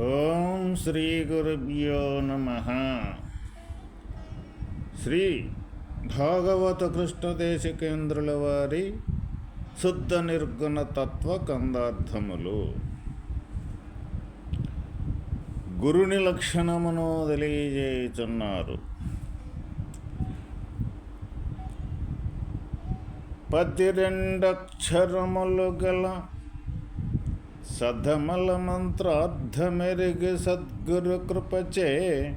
ఓం శ్రీ గురుభ్యో నమ. శ్రీ భాగవత కృష్ణ కృష్ణదేశికేంద్రుల వారి శుద్ధ నిర్గుణ తత్వ కందార్థములు. గురుని లక్షణమును తెలియజేయుచున్నారు. పతిరెండక్షరములు గల సధమల మంత్రార్థమెరిగి సద్గురు కృపచే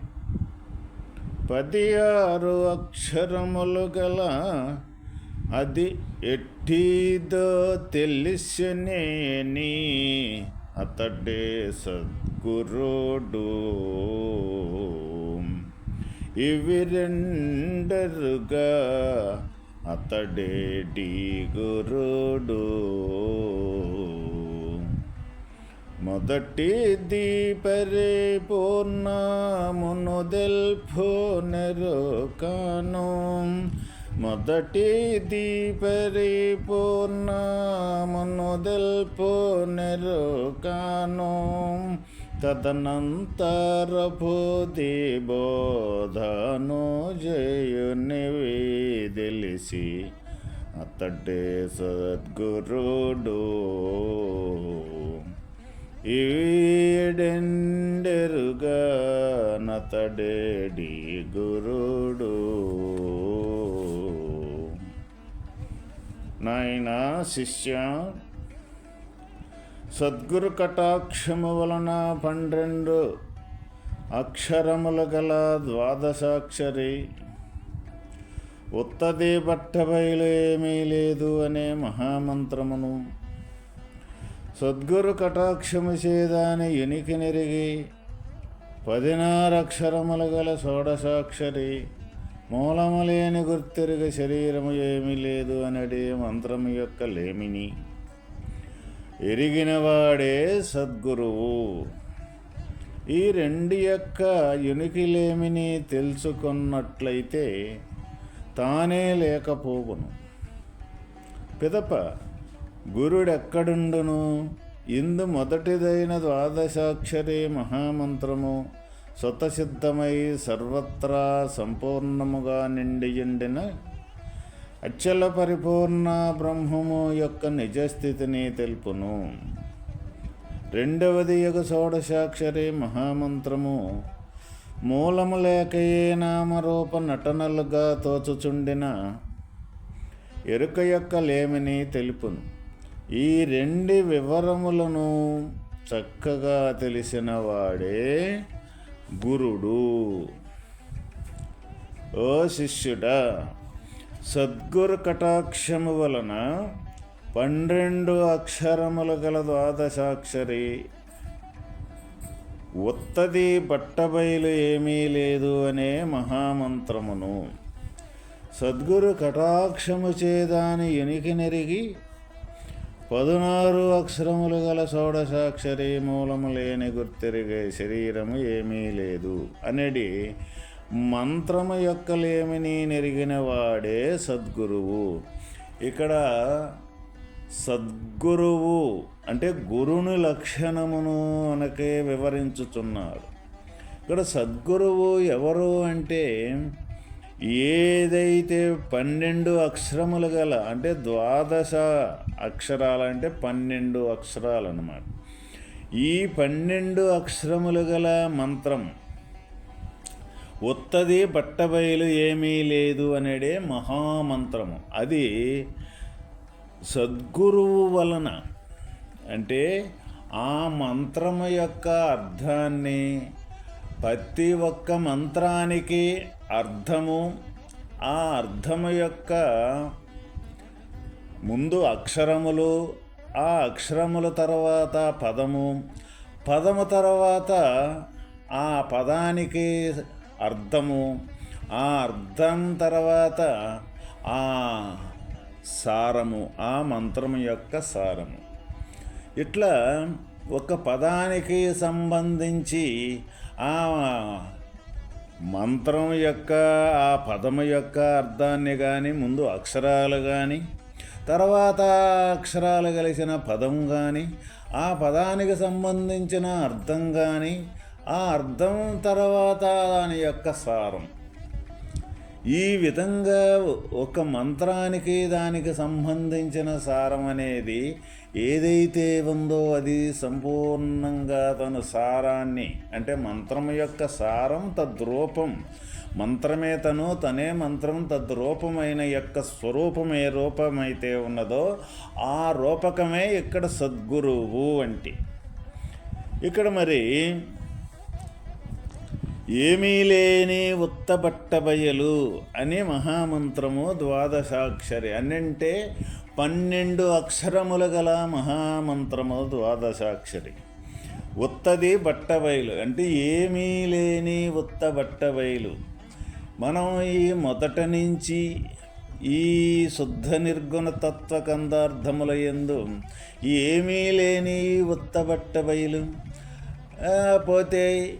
పది ఆరు అక్షరములు గల అది ఎట్టిదో తెలిసినేని అతడే సద్గురుడు. ఇవి రెండరుగా అతడే అతడేటి గురుడు. మొదటిది పరిపూర్ణమును దెల్ఫో నెరుకాను. మొదటిది పరిపూర్ణమును దెల్ఫో నెరుకాను. తదనంతర బోధి బోధను జయునివి తెలిసి అతడే సద్గురుడు. ఈడెండెరుగా నతడేడి గురుడు. నాయనా శిష్య సద్గురు కటాక్షము వలన పన్నెండు అక్షరములు గల ద్వాదశాక్షరి. ఉత్తది బట్టబయలు ఏమీ లేదు అనే మహామంత్రమును సద్గురు కటాక్షము చేదాని ఎనికి నెరిగి పదినారక్షరములు గల షోడశాక్షరి మూలము లేని గుర్తెరుగ శరీరము ఏమీ లేదు అనడే మంత్రము యొక్క లేమిని. ఎరిగినవాడే సద్గురువు. ఈ రెండు యొక్క యునికిలేమిని తెలుసుకున్నట్లయితే తానే లేకపోవును. పిదప గురుడెక్కడుండును? ఇందు మొదటిదైన ద్వాదశాక్షరి మహామంత్రము స్వతసిద్ధమై సర్వత్రా సంపూర్ణముగా నిండియుండిన అచ్చల పరిపూర్ణ బ్రహ్మము యొక్క నిజస్థితిని తెలుపును. రెండవది యొక్క షోడశాక్షరి మహామంత్రము మూలము లేకయే నామరూప నటనలుగా తోచుచుండిన ఎరుక యొక్క లేమిని తెలుపును. ఈ రెండు వివరములను చక్కగా తెలిసిన వాడే గురుడు. ఓ శిష్యుడా సద్గురు కటాక్షము వలన పన్నెండు అక్షరములు గల ద్వాదశాక్షరి. ఉత్తది బట్టబయలు ఏమీ లేదు అనే మహామంత్రమును. సద్గురు కటాక్షము చేదాని ఎనికి నెరిగి పదునారు అక్షరములు గల షోడశాక్షరి మూలము లేని గుర్తెరిగే శరీరము ఏమీ లేదు. అనేది మంత్రము యొక్క లేమిని నెరిగిన వాడే సద్గురువు. ఇక్కడ సద్గురువు అంటే గురుని లక్షణమును అనకే వివరించుచున్నాడు. ఇక్కడ సద్గురువు ఎవరు అంటే ఏదైతే పన్నెండు అక్షరములు గల అంటే ద్వాదశ అక్షరాలు అంటే పన్నెండు అక్షరాలు అన్నమాట ఈ పన్నెండు అక్షరములు గల మంత్రం ఉత్తది బట్టబయలు ఏమీ లేదు అనేదే మహామంత్రము. అది సద్గురువు వలన అంటే ఆ మంత్రము యొక్క అర్థాన్ని ప్రతి ఒక్క మంత్రానికి అర్థము ఆ అర్థము యొక్క ముందు అక్షరములు ఆ అక్షరముల తర్వాత పదము. పదము తర్వాత ఆ పదానికి అర్థము. ఆ అర్థం తర్వాత ఆ సారము ఆ మంత్రము యొక్క సారము. ఇట్లా ఒక పదానికి సంబంధించి ఆ మంత్రం యొక్క ఆ పదము యొక్క అర్థాన్ని కానీ ముందు అక్షరాలు కానీ తర్వాత అక్షరాలు కలిసిన పదం కానీ ఆ పదానికి సంబంధించిన అర్థం కానీ ఆ అర్థం తర్వాత దాని యొక్క సారం. ఈ విధంగా ఒక మంత్రానికి దానికి సంబంధించిన సారం అనేది ఏదైతే ఉందో అది సంపూర్ణంగా తన సారాన్ని అంటే మంత్రం యొక్క సారం తద్రూపం మంత్రమే తను తనే మంత్రం తద్రూపమైన యొక్క స్వరూపం ఏ రూపమైతే ఉన్నదో ఆ రూపకమే ఇక్కడ సద్గురువు అంటే. ఇక్కడ మరి ఏమీ లేని ఉత్తబట్టబయలు అనే మహామంత్రము ద్వాదశాక్షరి అన్నంటే పన్నెండు అక్షరములు గల మహామంత్రము ద్వాదశాక్షరి. ఉత్తది బట్టబయలు అంటే ఏమీ లేని ఉత్త బట్టబయలు మనం ఈ మొదట నుంచి ఈ శుద్ధ నిర్గుణ తత్వ కందార్థముల ఎందు ఏమీ లేని ఉత్తబట్ట బయలు పోతే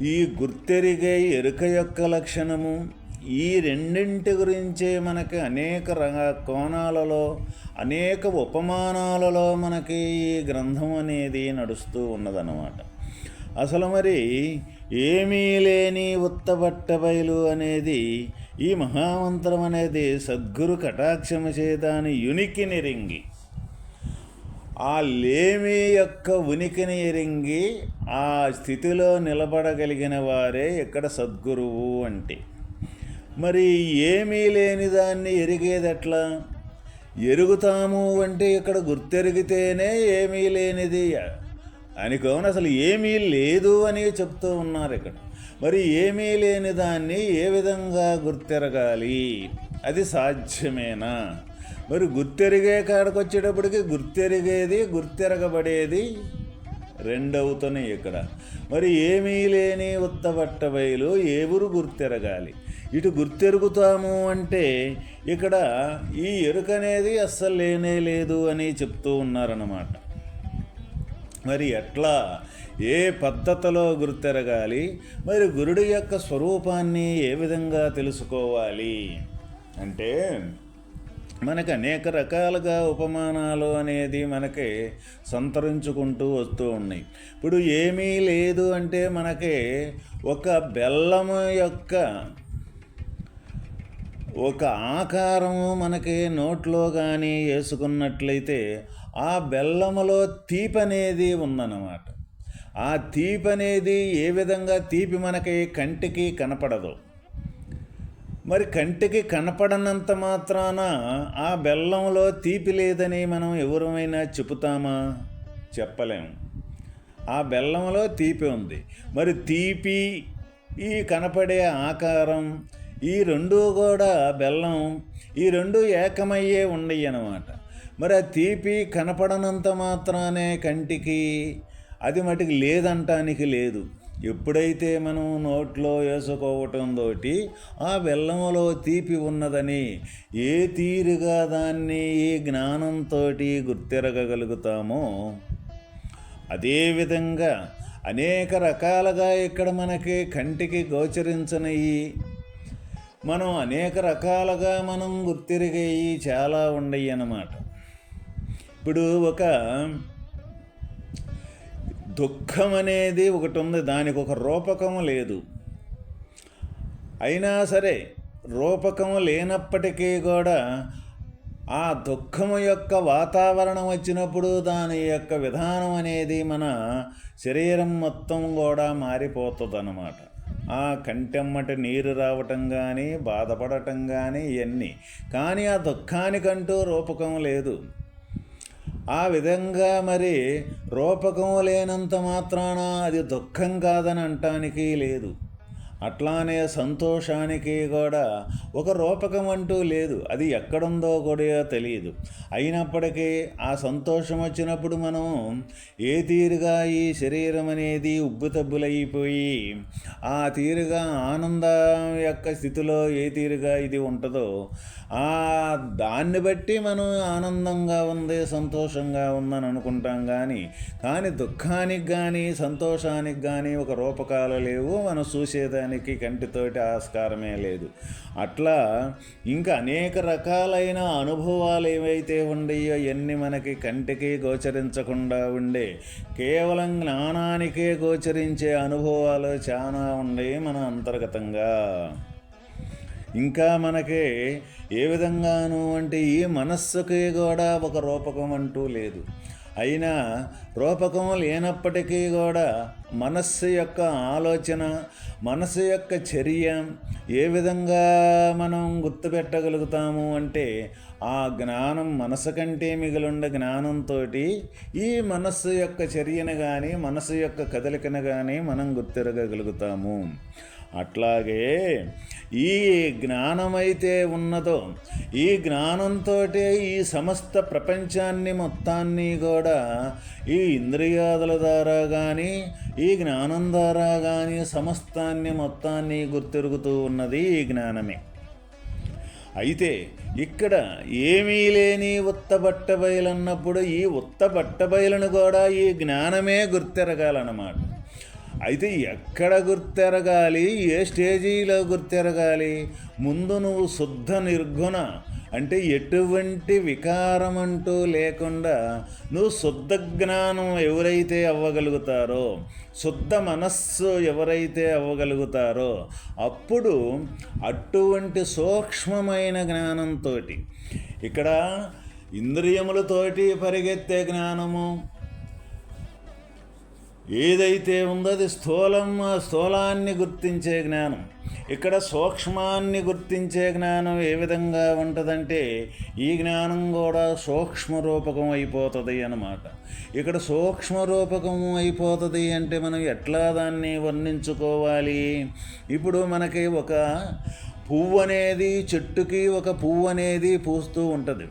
ఈ గుర్తెరిగే ఎరుక యొక్క లక్షణము ఈ రెండింటి గురించే మనకి అనేక రంగ కోణాలలో అనేక ఉపమానాలలో మనకి ఈ గ్రంథం అనేది నడుస్తూ ఉన్నదన్నమాట. అసలు మరి ఏమీ లేని ఉత్తబట్టబయలు అనేది ఈ మహామంత్రం అనేది సద్గురు కటాక్షము చేతాని యునికి నిరింగి ఆ లేమి యొక్క ఉనికిని ఎరింగి ఆ స్థితిలో నిలబడగలిగిన వారే ఇక్కడ సద్గురువు అంటే. మరి ఏమీ లేని దాన్ని ఎరిగేదట్లా? ఎరుగుతాము అంటే ఇక్కడ గుర్తెరిగితేనే ఏమీ లేనిది అని కావున అసలు ఏమీ లేదు అని చెప్తూ ఉన్నారు ఇక్కడ. మరి ఏమీ లేని దాన్ని ఏ విధంగా గుర్తెరగాలి? అది సాధ్యమేనా? మరి గుర్తెరిగే కాడకు వచ్చేటప్పటికి గుర్తెరిగేది గుర్తెరగబడేది రెండవుతున్నాయి ఇక్కడ. మరి ఏమీ లేని ఉత్తబట్ట బయలు ఏవురు గుర్తెరగాలి? ఇటు గుర్తెరుగుతాము అంటే ఇక్కడ ఈ ఎరుక అనేది అస్సలు లేనే లేదు అని చెప్తూ ఉన్నారన్నమాట. మరి ఎట్లా? ఏ పద్ధతిలో గుర్తెరగాలి? మరి గురుడి యొక్క స్వరూపాన్ని ఏ విధంగా తెలుసుకోవాలి? అంటే మనకు అనేక రకాలుగా ఉపమానాలు అనేది మనకి సంతరించుకుంటూ వస్తూ ఉన్నాయి. ఇప్పుడు ఏమీ లేదు అంటే మనకి ఒక బెల్లము యొక్క ఒక ఆకారము మనకి నోట్లో కానీ వేసుకున్నట్లయితే ఆ బెల్లములో తీపి అనేది ఉందన్నమాట. ఆ తీపి అనేది ఏ విధంగా తీపి మనకి కంటికి కనపడదు. మరి కంటికి కనపడనంత మాత్రాన ఆ బెల్లంలో తీపి లేదని మనం ఎవరమైనా చెబుతామా? చెప్పలేము ఆ బెల్లంలో తీపి ఉంది. మరి తీపి ఈ కనపడే ఆకారం ఈ రెండు కూడా బెల్లం ఈ రెండు ఏకమయ్యే ఉండయి అన్నమాట. మరి ఆ తీపి కనపడనంత మాత్రానే కంటికి అది మటుకు లేదంటానికి లేదు. ఎప్పుడైతే మనం నోట్లో వేసుకోవటం తోటి ఆ బెల్లములో తీపి ఉన్నదని ఏ తీరుగా దాన్ని ఈ జ్ఞానంతో గుర్తిరగలుగుతామో అదేవిధంగా అనేక రకాలుగా ఇక్కడ మనకి కంటికి గోచరించనయి. మనం అనేక రకాలుగా మనం గుర్తిరిగేవి చాలా ఉండయి అన్నమాట. ఇప్పుడు ఒక దుఃఖం అనేది ఒకటి ఉంది దానికి ఒక రూపకము లేదు. అయినా సరే రూపకము లేనప్పటికీ కూడా ఆ దుఃఖము యొక్క వాతావరణం వచ్చినప్పుడు దాని యొక్క విధానం అనేది మన శరీరం మొత్తం కూడా మారిపోతుంది అన్నమాట ఆ కంటెమ్మటి నీరు రావటం కానీ బాధపడటం కానీ ఇవన్నీ కానీ ఆ దుఃఖానికంటూ రూపకం లేదు. ఆ విధంగా మరి రూపకం లేనంత మాత్రాన అది దుఃఖం కాదని అంటానికి లేదు. అట్లానే సంతోషానికి కూడా ఒక రూపకం అంటూ లేదు. అది ఎక్కడుందో కూడా తెలియదు. అయినప్పటికీ ఆ సంతోషం వచ్చినప్పుడు మనం ఏ తీరుగా ఈ శరీరం అనేది ఉబ్బుతబ్బులైపోయి ఆ తీరుగా ఆనందం యొక్క స్థితిలో ఏ తీరుగా ఇది ఉంటుందో దాన్ని బట్టి మనం ఆనందంగా ఉంది సంతోషంగా ఉందని అనుకుంటాం కానీ కానీ దుఃఖానికి కానీ సంతోషానికి కానీ ఒక రూపకాలు లేవు మనం చూసేదానికి కంటితోటి ఆస్కారమే లేదు. అట్లా ఇంకా అనేక రకాలైన అనుభవాలు ఏవైతే ఉండయో ఎన్ని మనకి కంటికి గోచరించకుండా ఉండే కేవలం జ్ఞానానికే గోచరించే అనుభవాలు చాలా ఉన్నాయి మన అంతర్గతంగా. ఇంకా మనకి ఏ విధంగాను అంటే ఈ మనస్సుకి కూడా ఒక రూపకం అంటూ లేదు. అయినా రూపకం లేనప్పటికీ కూడా మనస్సు యొక్క ఆలోచన మనస్సు యొక్క చర్య ఏ విధంగా మనం గుర్తుపెట్టగలుగుతాము అంటే ఆ జ్ఞానం మనసు కంటే మిగిలిండ జ్ఞానంతో ఈ మనస్సు యొక్క చర్యను కానీ మనసు యొక్క కదలికను కానీ మనం గుర్తిరగలుగుతాము అట్లాగే ఈ జ్ఞానమైతే ఉన్నదో ఈ జ్ఞానంతో ఈ సమస్త ప్రపంచాన్ని మొత్తాన్ని కూడా ఈ ఇంద్రియాదుల ద్వారా కానీ ఈ జ్ఞానం ద్వారా కానీ సమస్తాన్ని మొత్తాన్ని గుర్తిరుగుతూ ఉన్నది ఈ జ్ఞానమే. అయితే ఇక్కడ ఏమీ లేని ఉత్తబట్ట బయలన్నప్పుడు ఈ ఉత్తబట్ట బయలను కూడా ఈ జ్ఞానమే గుర్తెరగాలన్నమాట. అయితే ఎక్కడ గుర్తెరగాలి? ఏ స్టేజీలో గుర్తెరగాలి? ముందు నువ్వు శుద్ధ నిర్గుణ. అంటే ఎటువంటి వికారం అంటూ లేకుండా నువ్వు శుద్ధ జ్ఞానం ఎవరైతే అవ్వగలుగుతారో శుద్ధ మనస్సు ఎవరైతే అవ్వగలుగుతారో అప్పుడు అటువంటి సూక్ష్మమైన జ్ఞానంతో ఇక్కడ ఇంద్రియములతోటి పరిగెత్తే జ్ఞానము ఏదైతే ఉందో అది స్థూలం స్థూలాన్ని గుర్తించే జ్ఞానం. ఇక్కడ సూక్ష్మాన్ని గుర్తించే జ్ఞానం ఏ విధంగా ఉంటుందంటే ఈ జ్ఞానం కూడా సూక్ష్మ రూపకం అయిపోతుంది అన్నమాట. ఇక్కడ సూక్ష్మ రూపకం అయిపోతుంది అంటే మనం ఎట్లా దాన్ని వర్ణించుకోవాలి? ఇప్పుడు మనకి ఒక పువ్వు అనేది చెట్టుకి ఒక పువ్వు అనేది పూస్తూ ఉంటుంది.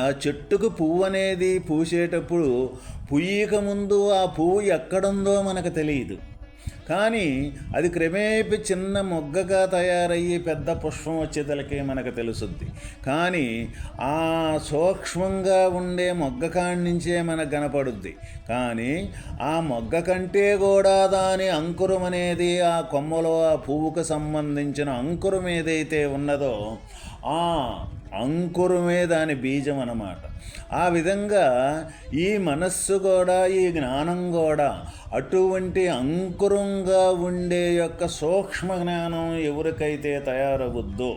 ఆ చెట్టుకు పువ్వు అనేది పూసేటప్పుడు పుయ్యక ముందు ఆ పువ్వు ఎక్కడుందో మనకు తెలియదు. కానీ అది క్రమేపి చిన్న మొగ్గగా తయారయ్యి పెద్ద పుష్పం వచ్చేతలకి మనకు తెలుసుద్ది. కానీ ఆ సూక్ష్మంగా ఉండే మొగ్గ కాడి నుంచే మనకు కనపడుద్ది. కానీ ఆ మొగ్గ కంటే కూడా దాని అంకురం అనేది ఆ కొమ్మలో ఆ పువ్వుకు సంబంధించిన అంకురం ఏదైతే ఉన్నదో ఆ అంకురమే దాని బీజం అన్నమాట. ఆ విధంగా ఈ మనస్సు కూడా ఈ జ్ఞానం కూడా అటువంటి అంకురంగా ఉండే యొక్క సూక్ష్మ జ్ఞానం ఎవరికైతే తయారవుద్దో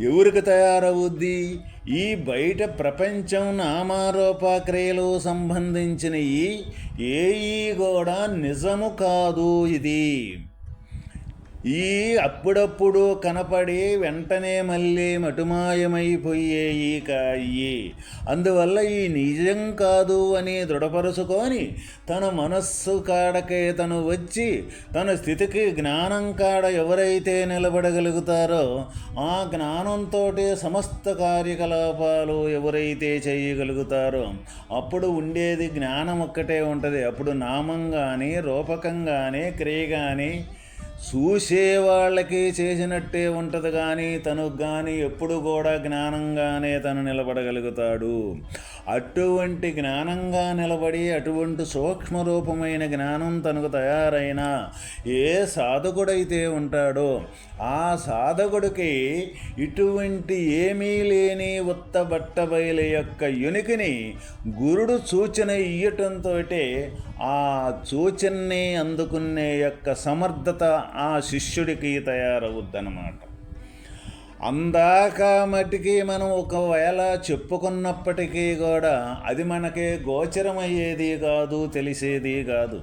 ఎవరికి తయారవుద్ది? ఈ బయట ప్రపంచం నామారోపక్రియలు ఈ ఏఈ కూడా నిజము కాదు ఇది. ఈ అప్పుడప్పుడు కనపడి వెంటనే మళ్ళీ మటుమాయమైపోయేయి కాయి అందువల్ల ఈ నిజం కాదు అని దృఢపరుచుకొని తన మనస్సు కాడకే తను వచ్చి తన స్థితికి జ్ఞానం కాడ ఎవరైతే నిలబడగలుగుతారో ఆ జ్ఞానంతో సమస్త కార్యకలాపాలు ఎవరైతే చేయగలుగుతారో అప్పుడు ఉండేది జ్ఞానం ఒక్కటే ఉంటుంది. అప్పుడు నామం కానీ రూపకం కానీ క్రియ కానీ చూసే వాళ్ళకి చేసినట్టే ఉంటుంది కానీ తను కానీ ఎప్పుడు కూడా జ్ఞానంగానే తను నిలబడగలుగుతాడు. అటువంటి జ్ఞానంగా నిలబడి అటువంటి సూక్ష్మరూపమైన జ్ఞానం తనకు తయారైన ఏ సాధకుడైతే ఉంటాడో ఆ సాధకుడికి ఇటువంటి ఏమీ లేని ఉత్తబట్టబయల యొక్క యునికిని గురుడు సూచన ఇయ్యటంతో ఆ సూచనని అందుకునే యొక్క సమర్థత ఆ శిష్యుడికి తయారవుద్దనమాట అందాక మట్టికి మనం ఒకవేళ చెప్పుకున్నప్పటికీ కూడా అది మనకి గోచరమయ్యేది కాదు తెలిసేది కాదు.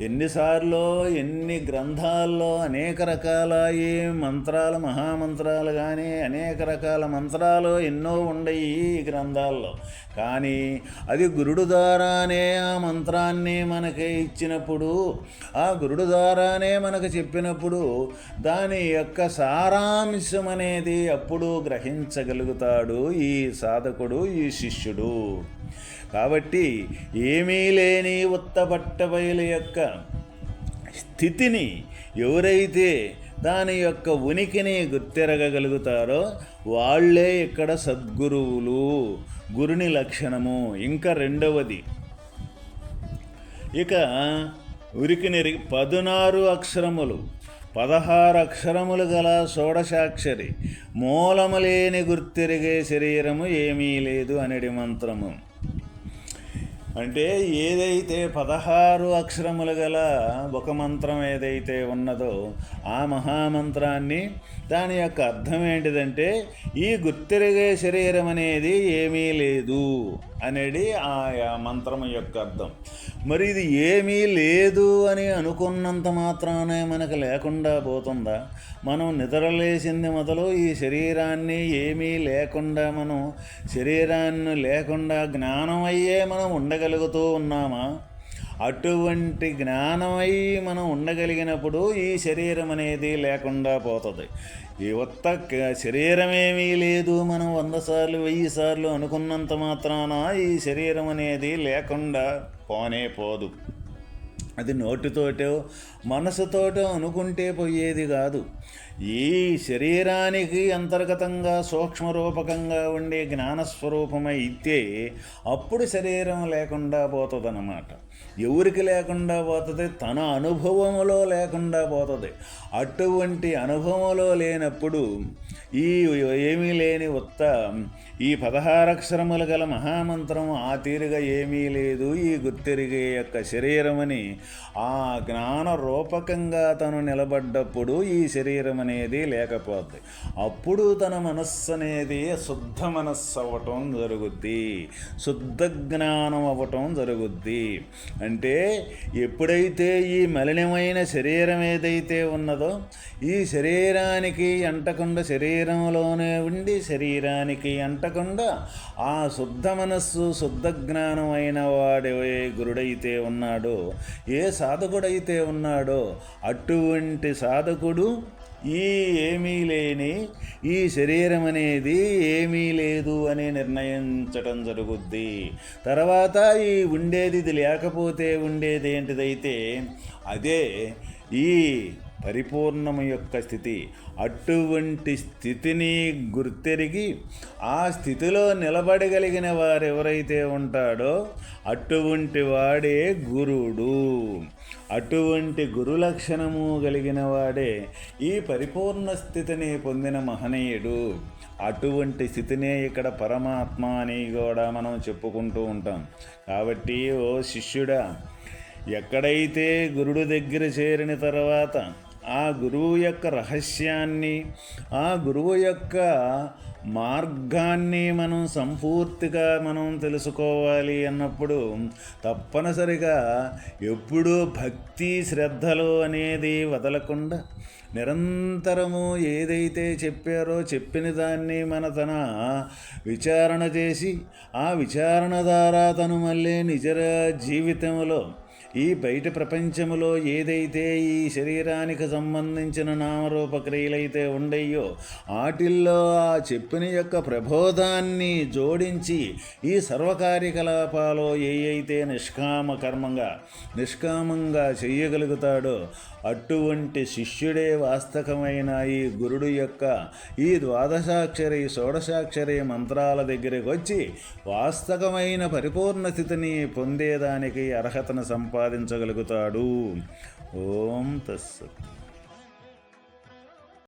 ఎన్నిసార్లు ఎన్ని గ్రంథాల్లో అనేక రకాల ఈ మంత్రాలు మహామంత్రాలు కానీ అనేక రకాల మంత్రాలు ఎన్నో ఉండయి ఈ గ్రంథాల్లో. కానీ అది గురుడు ద్వారానే ఆ మంత్రాన్ని మనకి ఇచ్చినప్పుడు ఆ గురుడు ద్వారానే మనకు చెప్పినప్పుడు దాని యొక్క సారాంశం అనేది అప్పుడు గ్రహించగలుగుతాడు ఈ సాధకుడు ఈ శిష్యుడు. కాబట్టి ఏమీ లేని ఉత్తపట్టబయలు యొక్క స్థితిని ఎవరైతే దాని యొక్క ఉనికిని గుర్తెరగగలుగుతారో వాళ్ళే ఇక్కడ సద్గురువులు. గురుని లక్షణము. ఇంకా రెండవది ఇక ఉరికినిరి పదునారు అక్షరములు. పదహారు అక్షరములు గల షోడశాక్షరి. మూలము లేని గుర్తిరిగే శరీరము ఏమీ లేదు అనేది మంత్రము. అంటే ఏదైతే పదహారు అక్షరములు గల ఒక మంత్రం ఏదైతే ఉన్నదో ఆ మహామంత్రాన్ని దాని యొక్క అర్థం ఏంటిదంటే ఈ గుర్తిరిగే శరీరం అనేది ఏమీ లేదు అనేది ఆ మంత్రం యొక్క అర్థం. మరి ఇది ఏమీ లేదు అని అనుకున్నంత మాత్రానే మనకు లేకుండా పోతుందా? మనం నిద్రలేసింది మొదలు ఈ శరీరాన్ని ఏమీ లేకుండా మనం శరీరాన్ని లేకుండా జ్ఞానం అయ్యే మనం ఉండగలం ఉండగలుగుతూ ఉన్నామా? అటువంటి జ్ఞానమై మనం ఉండగలిగినప్పుడు ఈ శరీరం అనేది లేకుండా పోతుంది. ఈ ఒత్త శరీరమేమీ లేదు. మనం వంద సార్లు వెయ్యి సార్లు అనుకున్నంత మాత్రాన ఈ శరీరం అనేది లేకుండా పోనే పోదు. అది నోటితోటో మనసుతోటో అనుకుంటే పోయేది కాదు. ఈ శరీరానికి అంతర్గతంగా సూక్ష్మరూపకంగా ఉండే జ్ఞానస్వరూపమైతే అప్పుడు శరీరం లేకుండా పోతుందన్నమాట. ఎవరికి లేకుండా పోతుంది? తన అనుభవములో లేకుండా పోతుంది. అటువంటి అనుభవంలో లేనప్పుడు ఈ ఏమీ లేని ఉత్త ఈ పదహారక్షరములు గల మహామంత్రం ఆ తీరుగా ఏమీ లేదు. ఈ గుర్తెరిగే యొక్క శరీరమని ఆ జ్ఞాన రూపకంగా తను నిలబడ్డప్పుడు ఈ శరీరం అనేది లేకపోద్ది. అప్పుడు తన మనస్సు అనేది శుద్ధ మనస్సు అవ్వటం జరుగుద్ది. శుద్ధ జ్ఞానం అవ్వటం జరుగుద్ది. అంటే ఎప్పుడైతే ఈ మలినమైన శరీరం ఏదైతే ఉన్నదో ఈ శరీరానికి అంటకుండా శరీరంలోనే ఉండి శరీరానికి అంటకుండా ఆ శుద్ధ మనస్సు శుద్ధ జ్ఞానమైన వాడే గురుడైతే ఉన్నాడో ఏ సాధకుడైతే ఉన్నాడో అటువంటి సాధకుడు ఈ ఏమీ లేని ఈ శరీరం అనేది ఏమీ లేదు అని నిర్ణయించటం జరుగుద్ది. తర్వాత ఈ ఉండేది ఇది లేకపోతే ఉండేది ఏంటిదైతే అదే ఈ పరిపూర్ణము యొక్క స్థితి. అటువంటి స్థితిని గుర్తెరిగి ఆ స్థితిలో నిలబడగలిగిన వారు ఎవరైతే ఉంటాడో అటువంటి వాడే గురుడు. అటువంటి గురు లక్షణము కలిగిన వాడే ఈ పరిపూర్ణ స్థితిని పొందిన మహనీయుడు. అటువంటి స్థితినే ఇక్కడ పరమాత్మ అని కూడా మనం చెప్పుకుంటూ ఉంటాం. కాబట్టి ఓ శిష్యుడా ఎక్కడైతే గురుడు దగ్గర చేరిన తర్వాత ఆ గురువు యొక్క రహస్యాన్ని ఆ గురువు యొక్క మార్గాన్ని మనం సంపూర్తిగా మనం తెలుసుకోవాలి అన్నప్పుడు తప్పనిసరిగా ఎప్పుడూ భక్తి శ్రద్ధలు అనేది వదలకుండా నిరంతరము ఏదైతే చెప్పారో చెప్పిన దాన్ని మన తన విచారణ చేసి ఆ విచారణ ద్వారా తను మళ్ళీ నిజ జీవితంలో ఈ బయట ప్రపంచములో ఏదైతే ఈ శరీరానికి సంబంధించిన నామరూప క్రియలైతే ఉండయో వాటిల్లో ఆ చెప్పిన యొక్క ప్రబోధాన్ని జోడించి ఈ సర్వకార్యకలాపాలు ఏ అయితే నిష్కామ కర్మంగా నిష్కామంగా చెయ్యగలుగుతాడో అటువంటి శిష్యుడే వాస్తవమైన ఈ గురుడు యొక్క ఈ ద్వాదశాక్షరి షోడశాక్షరి మంత్రాల దగ్గరికి వచ్చి వాస్తవమైన పరిపూర్ణ స్థితిని పొందేదానికి అర్హతను సంపాదించగలుగుతాడు. ఓం తస్సత్